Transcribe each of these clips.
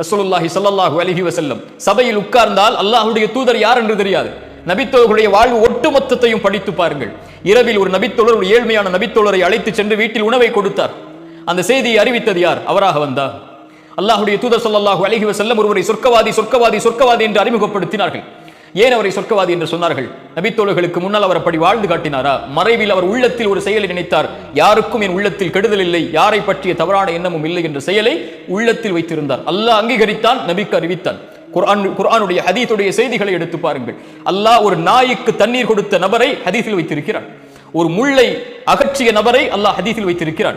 ரசூலுல்லாஹி சல்லாஹு அலஹி வசல்லம் சபையில் உட்கார்ந்தால் அல்லாஹுடைய தூதர் யார் என்று தெரியாது. நபித்தோர்களுடைய வாழ்வு ஒட்டுமொத்தத்தையும் படித்து பாருங்கள். இரவில் ஒரு நபித்தோழர் ஒரு ஏழ்மையான நபித்தோழரை அழைத்து சென்று வீட்டில் உணவை கொடுத்தார். அந்த செய்தியை அறிவித்தது யார்? அவராக வந்தார். அல்லாஹுடைய தூதர் சொல்லாஹு அலைஹி வசல்லம் ஒருவரை சொர்க்கவாதி சொர்க்கவாதி சொர்க்கவாதி என்று அறிமுகப்படுத்தினார்கள். ஏன் அவரை சொர்க்கவாதி என்று சொன்னார்கள்? நபித்தோழர்களுக்கு முன்னால் அவர் அப்படி வாழ்ந்து காட்டினாரா? மறைவில் அவர் உள்ளத்தில் ஒரு செயலை நினைத்தார். யாருக்கும் என் உள்ளத்தில் கெடுதல் இல்லை. யாரை பற்றிய தவறான எண்ணமும் இல்லை என்ற செயலை உள்ளத்தில் வைத்திருந்தார். அல்லாஹ் அங்கீகரித்தான் நபிக்கு அறிவித்தான். குர்ஆன் குர்ஆனுடைய ஹதீஸுடைய செய்திகளை எடுத்து பாருங்கள். அல்லாஹ் ஒரு நாய்க்கு தண்ணீர் கொடுத்த நபரை ஹதீஸில் வைத்திருக்கிறான். ஒரு முள்ளை அகற்றிய நபரை அல்லாஹ் ஹதீஸில் வைத்திருக்கிறான்.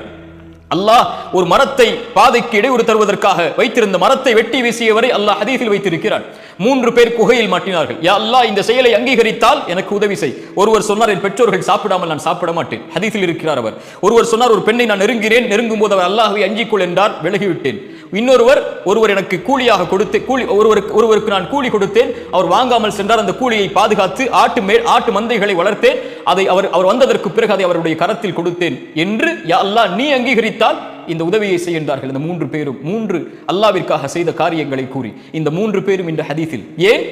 அல்லாஹ் ஒரு மரத்தை பாதைக்கு இடையூறு தருவதற்காக வைத்திருந்த மரத்தை வெட்டி வீசியவரை அல்லாஹ் ஹதீஸில் வைத்திருக்கிறான். மூன்று பேர் குகையில் மாட்டினார்கள். யா அல்லாஹ் இந்த செயலை அங்கீகரித்தால் எனக்கு உதவி செய். ஒருவர் சொன்னார் என் பெற்றோர்கள் சாப்பிடாமல் நான் சாப்பிட மாட்டேன். ஹதீஸில் இருக்கிறார் அவர். ஒருவர் சொன்னார் ஒரு பெண்ணை நான் நெருங்கிறேன் நெருங்கும் போது அவர் அல்லாஹ்வை அஞ்சிக்கொள் என்றார். விலகிவிட்டேன். இன்னொருவர் ஒருவர் எனக்கு கூலியாக கொடுத்து கூலி ஒருவருக்கு ஒருவருக்கு நான் கூலி கொடுத்தேன். அவர் வாங்காமல் சென்றார். அந்த கூலியை பாதுகாத்து ஆட்டு மே ஆட்டு மந்தைகளை வளர்த்தேன். அதை அவர் அவர் வந்ததற்கு பிறகு அதை அவருடைய கரத்தில் கொடுத்தேன் என்று அல்லாஹ் நீ அங்கீகரித்தால் இந்த உதவியை செய்கின்றார்கள் இந்த மூன்று பேரும் மூன்று அல்லாவிற்காக செய்த காரியங்களை கூறி. இந்த மூன்று பேரும் இந்த ஹதீஸில் ஏன்?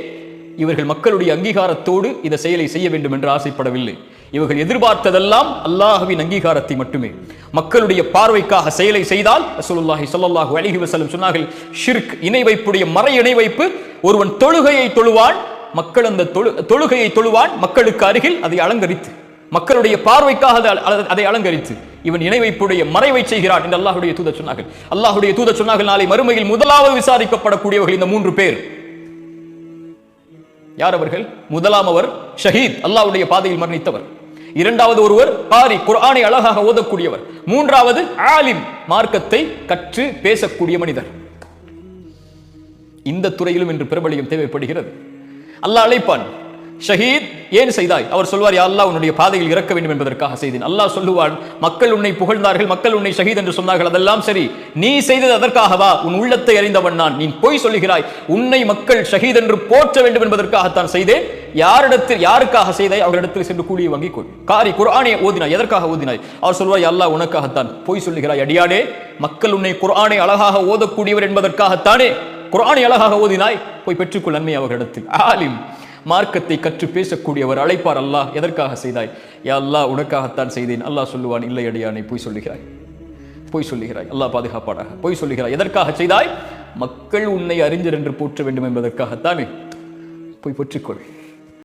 இவர்கள் மக்களுடைய அங்கீகாரத்தோடு இந்த செயலை செய்ய வேண்டும் என்று ஆசைப்படவில்லை. இவர்கள் எதிர்பார்த்ததெல்லாம் அல்லாஹுவின் அங்கீகாரத்தை மட்டுமே. மக்களுடைய பார்வைக்காக செயலை செய்தால் ரசூலுல்லாஹி ஸல்லல்லாஹு அலிஹி வசலம் சொன்னார்கள் ஷிர்க் இணை வைப்புடைய மறை இணை வைப்பு ஒருவன் தொழுகையை தொழுவான் மக்கள் அந்த தொழு தொழுகையை தொழுவான் மக்களுக்கு அருகில் அதை அலங்கரித்து மக்களுடைய பார்வைக்காக அதை அதை அலங்கரித்து இவன் இணை வைப்புடைய மறைவை செய்கிறான். என்று அல்லாஹுடைய தூத சொன்னார்கள். அல்லாஹுடைய தூத சொன்னார்கள் நாளை மறுமையில் முதலாவது விசாரிக்கப்படக்கூடியவர்கள் இந்த மூன்று பேர். யார் அவர்கள்? முதலாம் அவர் ஷஹீத் அல்லாவுடைய பாதையில் மரணித்தவர். இரண்டாவது ஒருவர் பாரி குர்ஆனை அழகாக ஓதக்கூடியவர். மூன்றாவது ஆலிம் மார்க்கத்தை கற்று பேசக்கூடிய மனிதர். இந்த துறையிலும் இன்று பிரபலியம் தேவைப்படுகிறது. அல்லாஹ் அழைப்பான் ஷஹீத் ஏன் செய்தாய்? அவர் சொல்வார் யா அல்லாஹ் உன்னுடைய பாதையில் இறக்க வேண்டும் என்பதற்காக செய்தேன். அல்லாஹ் சொல்லுவான் மக்கள் உன்னை புகழ்ந்தார்கள் மக்கள் உன்னை ஷஹீத் என்று சொன்னார்கள் அதெல்லாம் சரி. நீ செய்தது அதற்காகவா உன் உள்ளத்தை அறிந்தவன் நான். நீ பொய் சொல்லுகிறாய். உன்னை மக்கள் ஷஹீத் என்று போற்ற வேண்டும் என்பதற்காகத்தான் செய்தேன். யாரிடத்தில் யாருக்காக செய்தாய்? அவரிடத்தில் சென்று கூலியை வாங்கிக் கொள். காரி குர்ஆனை ஓதினாய். எதற்காக ஓதினாய்? அவர் சொல்வார் அல்லாஹ் உனக்காகத்தான் பொய் சொல்லுகிறாய் அடியாடே மக்கள் உன்னை குர்ஆனை அழகாக ஓதக்கூடியவர் என்பதற்காகத்தானே. குர்ஆனை அழகாக ஓதினாய். போய் பெற்றுக்கொள் நன்மை அவர்களிடத்தில். ஆலிம். மார்க்கத்தை கற்று பேசக்கூடியவர் அழைப்பார் அல்லாஹ் எதற்காக செய்தாய்? யா அல்லாஹ் உனக்காகத்தான் செய்தேன். அல்லாஹ் சொல்லுவான் இல்லை அடியானை பொய் சொல்லுகிறாய். பொய் சொல்லுகிறாய். அல்லாஹ் பாதுகாப்பாடாக பொய் சொல்லுகிறாய். எதற்காக செய்தாய்? மக்கள் உன்னை அறிஞர் என்று போற்ற வேண்டும் என்பதற்காகத்தானே. போய் பெற்றுக்கொள்.